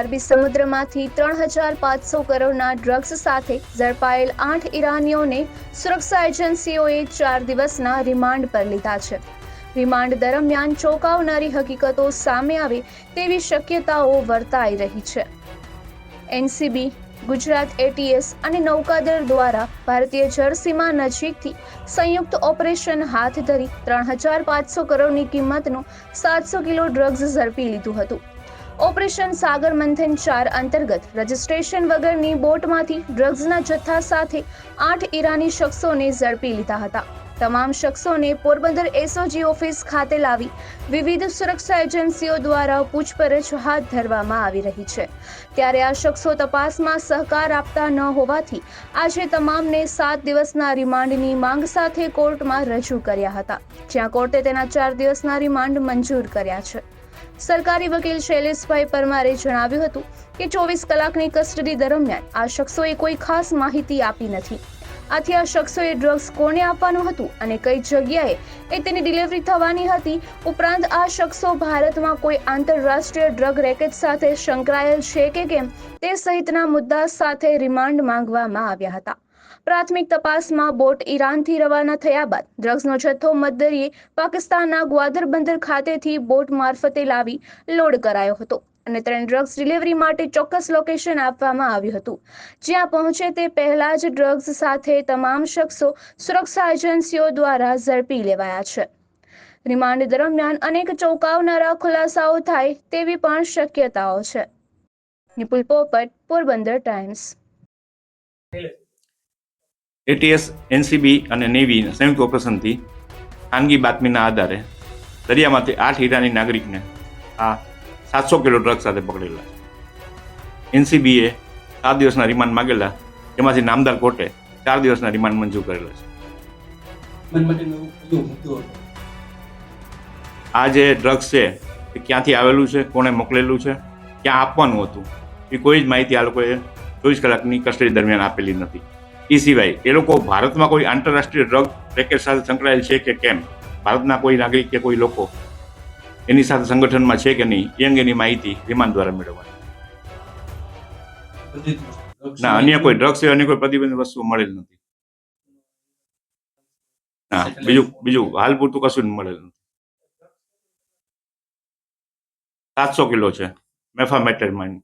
અરબી સમુદ્રમાંથી ત્રણ હજાર પાંચસો કરોડના ડ્રગ્સ સાથે ઝડપાયેલ આઠ ઈરાનીઓને સુરક્ષા એજન્સીઓએ ચાર દિવસના રિમાન્ડ પર લીધા છે. રિમાન્ડ દરમિયાન ચોંકાવનારી હકીકતો સામે આવે તેવી શક્યતાઓ વર્તાઈ રહી છે. એનસીબી, ગુજરાત એટીએસ અને નૌકાદળ દ્વારા ભારતીય જળસીમા નજીકથી સંયુક્ત ઓપરેશન હાથ ધરી ત્રણ હજાર પાંચસો કરોડની કિંમતનું સાતસો કિલો ડ્રગ્સ ઝડપી લીધું હતું. ઓપરેશન સાગર મંથન ચાર અંતર્ગત રજિસ્ટ્રેશન વગરની બોટમાંથી ડ્રગ્સના જથ્થા સાથે આઠ ઈરાની શખ્સોને ઝડપી લીધા હતા. તમામ શખ્સોને પોરબંદર એસઓજી ઓફિસ ખાતે લાવી વિવિધ સુરક્ષા એજન્સીઓ દ્વારા પૂછપરછ હાથ ધરવામાં આવી રહી છે. ત્યારે આ શખ્સો તપાસમાં સહકાર આપતા ન હોવાથી આજે તમામને સાત દિવસના રિમાન્ડની માંગ સાથે કોર્ટમાં રજૂ કર્યા હતા. જ્યાં કોર્ટે તેના ચાર દિવસના રિમાન્ડ મંજૂર કર્યા છે. સરકારી વકીલ શૈલેષભાઈ પરમારે જણાવ્યું હતું કે ચોવીસ કલાકની કસ્ટડી દરમિયાન આ શખ્સોએ કોઈ ખાસ માહિતી આપી નથી. આથી આ શખ્સોએ ડ્રગ્સ કોને આપવાનું હતું અને કઈ જગ્યાએ એ તેની ડિલિવરી થવાની હતી? ઉપરાંત આ શખ્સો ભારતમાં કોઈ આંતરરાષ્ટ્રીય ડ્રગ રેકેટ સાથે સંકળાયેલ છે કે કેમ? તે સહિતના મુદ્દા સાથે રિમાન્ડ માંગવામાં આવ્યા હતા. પ્રાથમિક તપાસમાં બોટ ઈરાનથી રવાના થયા બાદ ડ્રગ્સનો જથ્થો મધદરિયે પાકિસ્તાનના ગ્વાદર બંદર ખાતેથી બોટ મારફતે લાવી લોડ કરાયો હતો. અને તેને ડ્રગ્સ ડિલિવરી માટે ચોક્કસ લોકેશન આપવામાં આવ્યું હતું. જ્યાં પહોંચે તે પહેલા જ ડ્રગ્સ સાથે તમામ શખ્સો સુરક્ષા એજન્સીઓ દ્વારા ઝડપી લેવાયા છે. રિમાન્ડ દરમિયાન અનેક ચોંકાવનારા ખુલાસાઓ થાય તેવી પણ શક્યતાઓ છે. Nipul Popat, Porbandar Times. ATS NCB અને નેવી સંયુક્ત ઓપરેશનથી ખાનગી બાતમીના આધારે દરિયામાંથી આઠ ઈરાની નાગરિકને આ સાતસો કિલો ડ્રગ સાથે પકડેલા. છે એનસીબીએ સાત દિવસના રિમાન્ડ માગેલા. જેમાંથી નામદાર કોર્ટે ચાર દિવસના રિમાન્ડ મંજૂર કરેલા છે. આ જે ડ્રગ્સ છે એ ક્યાંથી આવેલું છે કોણે મોકલેલું છે ક્યાં આપવાનું હતું એ કોઈ જ માહિતી આ લોકોએ ચોવીસ કલાકની કસ્ટડી દરમિયાન આપેલી નથી. એ સિવાય એ લોકો ભારતમાં કોઈ આંતરરાષ્ટ્રીય ડ્રગ રેકેટ સાથે સંકળાયેલ છે કે કેમ? ભારતના કોઈ નાગરિક કે કોઈ લોકો એની સાથે સંગઠનમાં છે કે નહીં, એ અંગેની માહિતી રિમાન્ડ દ્વારા મેળવવાની. ના, અન્ય કોઈ ડ્રગ્સ કે અન્ય કોઈ પ્રતિબંધિત વસ્તુ મળેલ નથી. ના, બીજું બીજું હાલ પૂરતું કશું મળેલ નથી. સાતસો કિલો છે મેફામેટર મેફામેટેડમાઇન